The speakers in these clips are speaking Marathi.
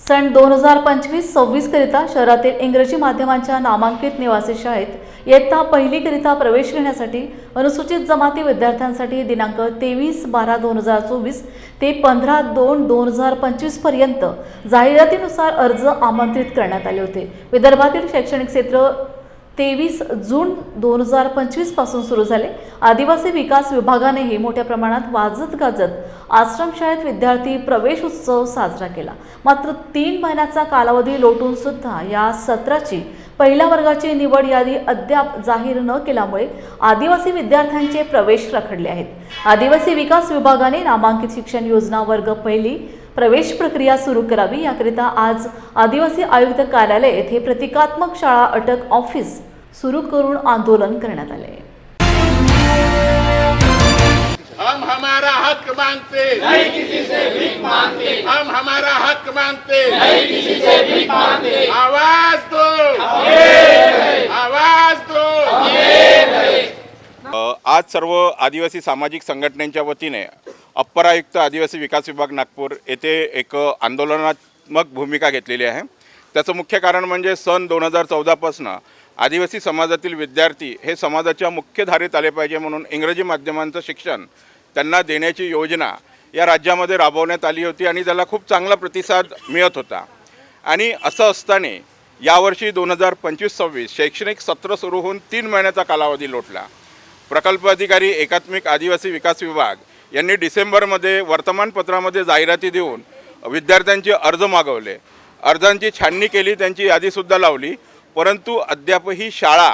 सन दोन हजार पंचवीस सव्वीसकरिता शहरातील इंग्रजी माध्यमांच्या नामांकित निवासी शाळेत इयत्ता पहिलीकरिता प्रवेश घेण्यासाठी अनुसूचित जमाती विद्यार्थ्यांसाठी दिनांक तेवीस बारा दोन हजार चोवीस ते पंधरा दोन दोन हजार पंचवीसपर्यंत जाहिरातीनुसार अर्ज आमंत्रित करण्यात आले होते. विदर्भातील शैक्षणिक क्षेत्र तेवीस जून दोन हजार पंचवीसपासून सुरू झाले. आदिवासी विकास विभागानेही मोठ्या प्रमाणात वाजत गाजत आश्रमशाळेत विद्यार्थी प्रवेश उत्सव साजरा केला. मात्र तीन महिन्याचा कालावधी लोटून सुद्धा या सत्राची पहिल्या वर्गाची निवड यादी अद्याप जाहीर न केल्यामुळे आदिवासी विद्यार्थ्यांचे प्रवेश रखडले आहेत. आदिवासी विकास विभागाने नामांकित शिक्षण योजना वर्ग पहिली प्रवेश प्रक्रिया सुरू करावी. याकरिता आज आदिवासी आयुक्त कार्यालय येथे प्रतिकात्मक शाळा अटक ऑफिस सुरू करून आंदोलन करण्यात आले. हम हमारा हक मांगते नहीं किसी से भीख मांगते. हम हमारा हक मांगते नहीं किसी से भीख मांगते. आवाज दो. आवाज दो. आज सर्व आदिवासी सामाजिक संघटनेच्या वतीने अप्पर आयुक्त आदिवासी विकास विभाग नागपूर येथे एक आंदोलनात्मक भूमिका घेतलेली आहे. त्याचं मुख्य कारण म्हणजे सन दोन हजार चौदापासून आदिवासी समाजातील विद्यार्थी हे समाजाच्या मुख्य धारेत आले पाहिजे म्हणून इंग्रजी माध्यमांचं शिक्षण त्यांना देण्याची योजना या राज्यामध्ये राबवण्यात आली होती आणि त्याला खूप चांगला प्रतिसाद मिळत होता. आणि असं असताना यावर्षी दोन हजार पंचवीस सव्वीस शैक्षणिक सत्र सुरू होऊन तीन महिन्याचा कालावधी लोटला. प्रकल्प अधिकारी एकात्मिक आदिवासी विकास विभाग यांनी डिसेंबरमध्ये वर्तमानपत्रामध्ये जाहिराती देऊन विद्यार्थ्यांचे अर्ज मागवले. अर्जांची छाननी केली त्यांची यादीसुद्धा लावली. परंतु अद्यापही शाळा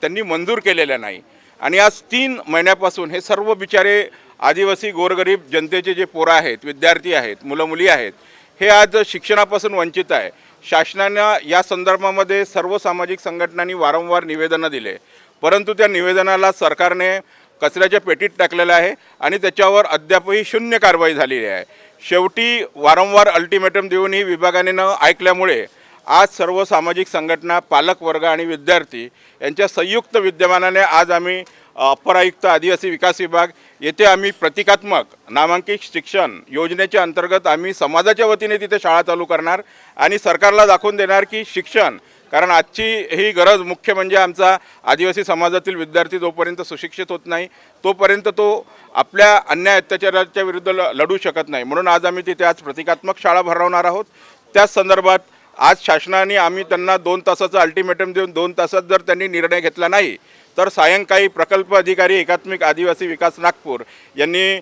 त्यांनी मंजूर केलेल्या नाही. आणि आज तीन महिन्यापासून हे सर्व बिचारे आदिवासी गोरगरीब जनतेचे जे पोरं आहेत विद्यार्थी आहेत मुलं मुली आहेत हे आज शिक्षणापासून वंचित आहे. शासनानं या संदर्भामध्ये सर्व सामाजिक संघटनांनी वारंवार निवेदनं दिले. परंतु त्या निवेदनाला सरकारने कचऱ्याच्या पेटीत टाकलेलं आहे आणि त्याच्यावर अद्यापही शून्य कारवाई झालेली आहे. शेवटी वारंवार अल्टिमेटम देऊनही विभागाने न ऐकल्यामुळे आज सर्व सामाजिक संघटना पालकवर्ग आणि विद्यार्थी यांच्या संयुक्त विद्यमानाने आज आम्ही अप्पर आयुक्त आदिवासी विकास विभाग येथे आम्ही प्रतिकात्मक नामांकित शिक्षण योजनेच्या अंतर्गत आम्ही समाजाच्या वतीने तिथे शाळा चालू करणार आणि सरकारला दाखवून देणार की शिक्षण कारण आजची ही गरज मुख्य म्हणजे आमचा आदिवासी समाजातील विद्यार्थी जोपर्यंत सुशिक्षित होत नाही तोपर्यंत तो आपल्या अन्याय अत्याचाराच्या विरुद्ध ल लढू शकत नाही. म्हणून आज आम्ही तिथे आज प्रतिकात्मक शाळा भरवणार आहोत. त्याच संदर्भात आज शासनाने आम्ही त्यांना दोन तासाचं अल्टिमेटम देऊन दोन तासात जर त्यांनी निर्णय घेतला नाही तर सायंकाळी प्रकल्प अधिकारी एकात्मिक आदिवासी विकास नागपूर यांनी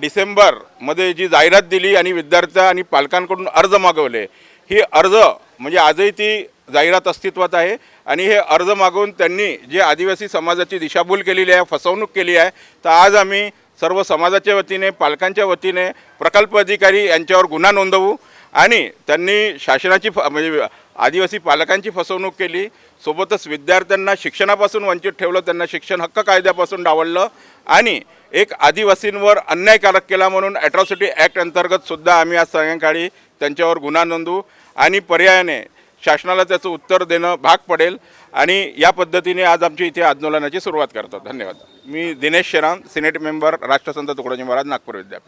डिसेंबरमध्ये जी जाहिरात दिली आणि विद्यार्थ्या आणि पालकांकडून अर्ज मागवले ही अर्ज म्हणजे आजही ती जाहिरात अस्तित्वात आहे. आणि हे अर्ज मागून त्यांनी जे आदिवासी समाजाची दिशाभूल केलेली आहे फसवणूक केली आहे तर आज आम्ही सर्व समाजाच्या वतीने पालकांच्या वतीने प्रकल्प अधिकारी यांच्यावर गुन्हा नोंदवू. आणि त्यांनी शासनाची फ म्हणजे आदिवासी पालकांची फसवणूक केली. सोबतच विद्यार्थ्यांना शिक्षणापासून वंचित ठेवलं त्यांना शिक्षण हक्क कायद्यापासून डावललं. आणि एक आदिवासींवर अन्यायकारक केला म्हणून ॲट्रॉसिटी ॲक्ट अंतर्गतसुद्धा आम्ही आज सायंकाळी त्यांच्यावर गुन्हा नोंदवू. आणि पर्यायाने शासनाला त्याचं उत्तर देणं भाग पडेल आणि या पद्धतीने आज आमची इथे आंदोलनाची सुरुवात करतो धन्यवाद. मी दिनेश शेराम सिनेट मेंबर राष्ट्रसंत तुकडोजी महाराज नागपूर विद्यापीठ.